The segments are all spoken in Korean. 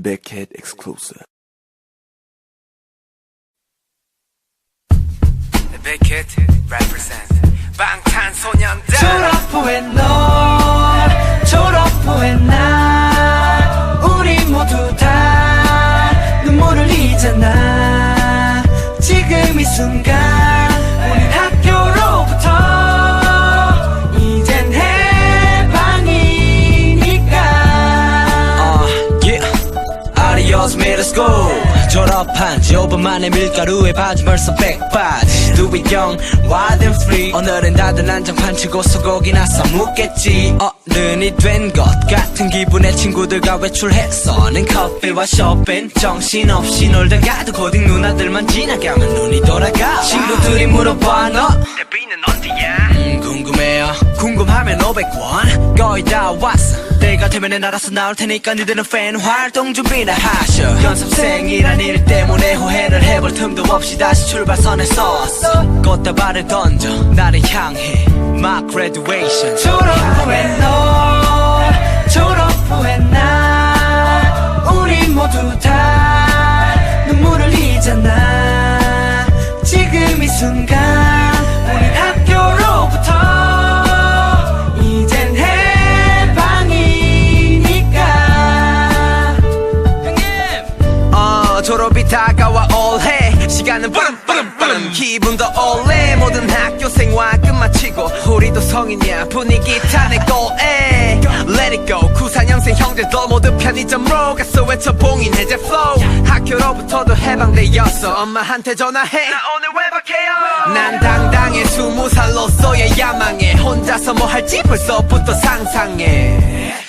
Beckhead exclusive. Beckett represent 방탄소년단 졸업 후에 너 졸업 후에 나 우리 모두 다 눈물을 흘리잖아 지금 이 순간 School 졸업한 지 5분 만에 밀가루에 바지 벌써 백바지. 두비 경 wild and free. 오늘은 다들 난장판 치고 소고기나 써먹겠지. 어른이 된 것 같은 기분에 친구들과 외출해서는 커피와 쇼핑. 정신없이 놀다 가도 고딩 누나들만 지나가면 눈이 돌아가. 친구들이 물어봐 너. 데뷔는 언제야 음, 궁금해요 궁금하면 500원 거의 다 왔어. 때가 되면 알아서 나올 테니까 니들은 팬 활동 준비나 하셔. 연습생이란 일 때문에 후회를 해볼 틈도 없이 다시 출발선에 섰어. 꽃다발을 던져 나를 향해. My graduation. 졸업 후에 너 졸업 후에 나 우리 모두 다 눈물을 흘리잖아. 지금 이 순간 시간은 빠름 빠름 빠름. 기분도 올해 모든 학교 생활 끝마치고 우리도 성인이야. 분위기 타네 골에. Let it go. 94년생 형제들 모두 편의점으로 가서 외쳐 봉인 해제 flow. 학교로부터도 해방되었어. 엄마한테 전화해. 나 오늘 외박해요. 난 당당해. 스무 살로서의 야망에 혼자서 뭐 할지 벌써부터 상상해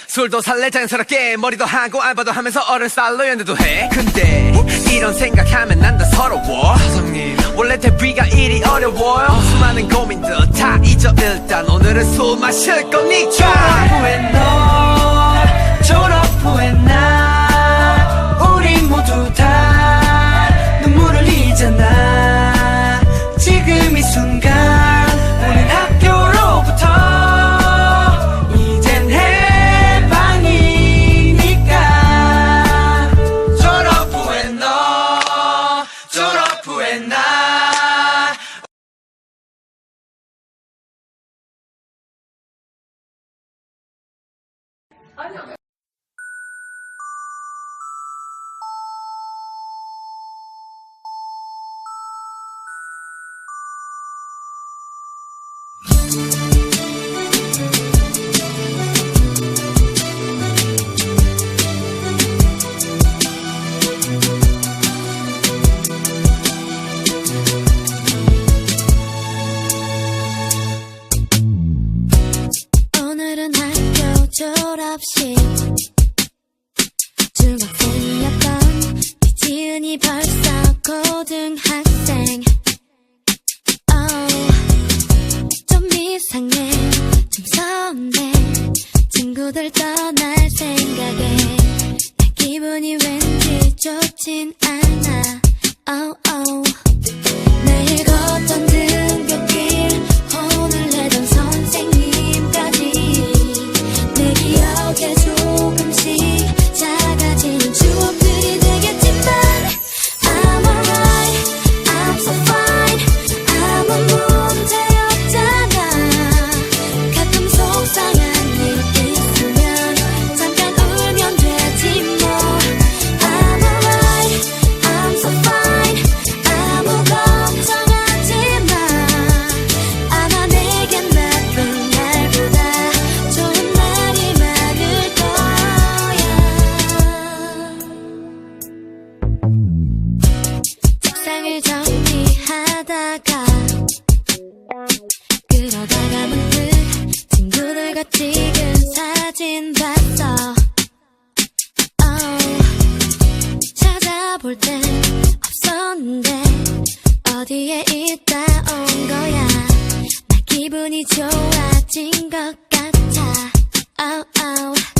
술도 살래? 자연스럽게 머리도 하고 알바도 하면서 어른 살로 연애도 해. 근데 이런 생각하면 난다 서러워. 사장님. 원래 데뷔가 이리 어려워요. 수많은 고민들 다 잊어. 일단 오늘은 술 마실 거니까 후에 너 친구들 떠날 생각에 내 기분이 왠지 좋진 않아 oh, oh. 사진 봤어. oh, 찾아볼 땐 없었는데 어디에 있다 온 거야. 나 기분이 좋아진 것 같아. oh, oh.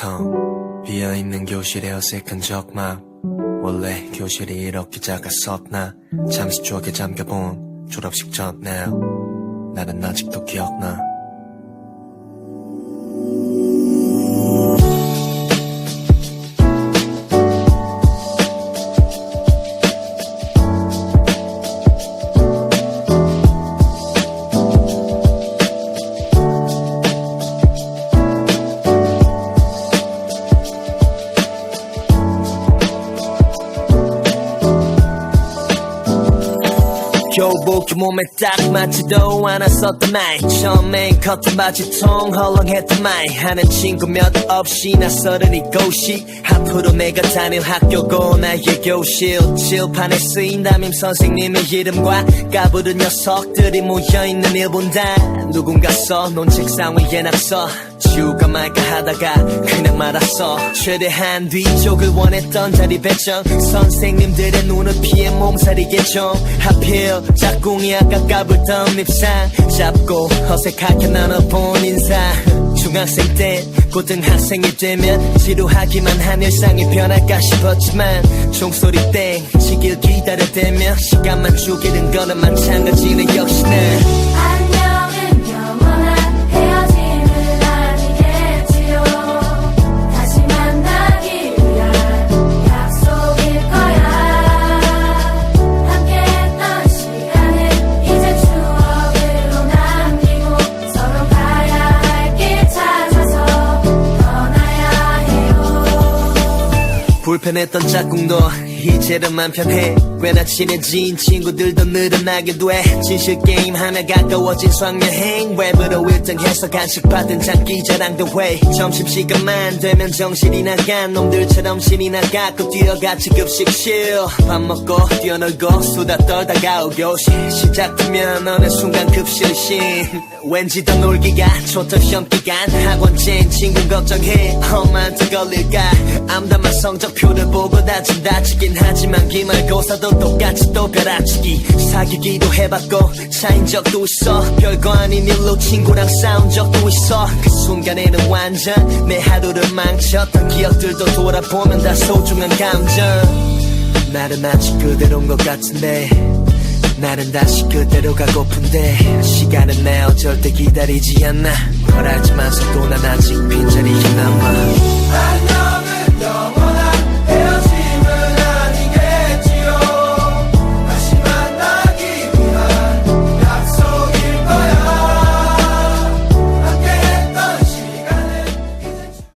텅 비어있는 교실에 어색한 적막 원래 교실이 이렇게 작았었나? 잠시 쪽에 잠겨본 졸업식 전날 나는 아직도 기억나. 교복이 몸에 딱 맞지도 않았었던 나이. 처음엔 커튼 바지 통 헐렁했던 마이. 하는 친구 몇 없이 낯설은 이곳이 앞으로 내가 다닐 학교고 나의 교실. 칠판에 쓰인 담임 선생님의 이름과 까부른 녀석들이 모여있는 일본단 누군가 써놓은 책상 위에 낙서 지우가 말까 하다가 그냥 말았어. 최대한 뒤쪽을 원했던 자리 배정. 선생님들의 눈을 피해 몸살이겠죠 하필 짝꿍이 아까 까불던 립상. 잡고 어색하게 나눠본 인사. 중학생 때 고등학생이 되면 지루하기만 한 일상이 변할까 싶었지만 종소리 땡 시길 기다려대며 시간만 죽이는 거는 마찬가지네 역시나 불편했던 짝꿍도 이제는 맘 편해. 꽤나 친해진 친구들도 늘어나게 돼. 진실 게임 하나 가까워진 수학여행. 웹으로 1등해서 간식 받은 장기 자랑도 해. 점심시간만 되면 정신이 나간 놈들처럼 신이 나가고 뛰어같이 급식실 밥 먹고 뛰어놀고 수다 떨다가 오교시 시작되면 어느 순간 급실신. 왠지 더 놀기가 좋던 시험기간. 학원쟁 친구 걱정해. 엄마한테 걸릴까? 암담한 성적표를 보고 다짐 다치긴 하지만 기말고사도 똑같이 또 벼락치기. 사귀기도 해봤고 차인 적도 있어. 별거 아닌 일로 친구랑 싸운 적도 있어. 그 순간에는 완전 내 하루를 망쳤던 기억들도 돌아보면 다 소중한 감정. 나는 아직 그대로인 것 같은데 나는 다시 그대로 가고픈데. 시간은 내어 절대 기다리지 않나. 뭘 알지만서도 난 아직 빈자리에 남아